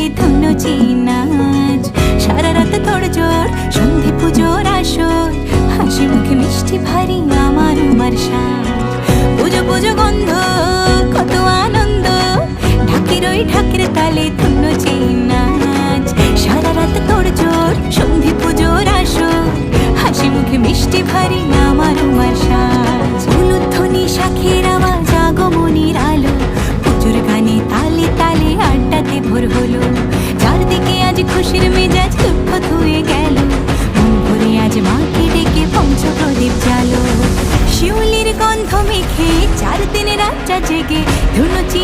তালে ধুনুচি নাচ সারা রাত তোর জোর সন্ধি পুজোর আসর। হাসি মুখে মিষ্টি ভারী আমার উমার সাজ পুজো পুজো গন্ধ, কত আনন্দ। ওই তালে ধুনুচি নাচ সারা রাত পুজোর আসর। হাসি মুখে মিষ্টি ভারী আমার উমার সাজ উলুধ্বনি শাখের খুশির মেজাজ দুঃখ ধুয়ে গেল। ভরে আজ মাকে ডেকে পঞ্চ প্রদীপ জালো শিউলির গন্ধ মেখে চার দিনে রাতটা জেগে ধুনুচি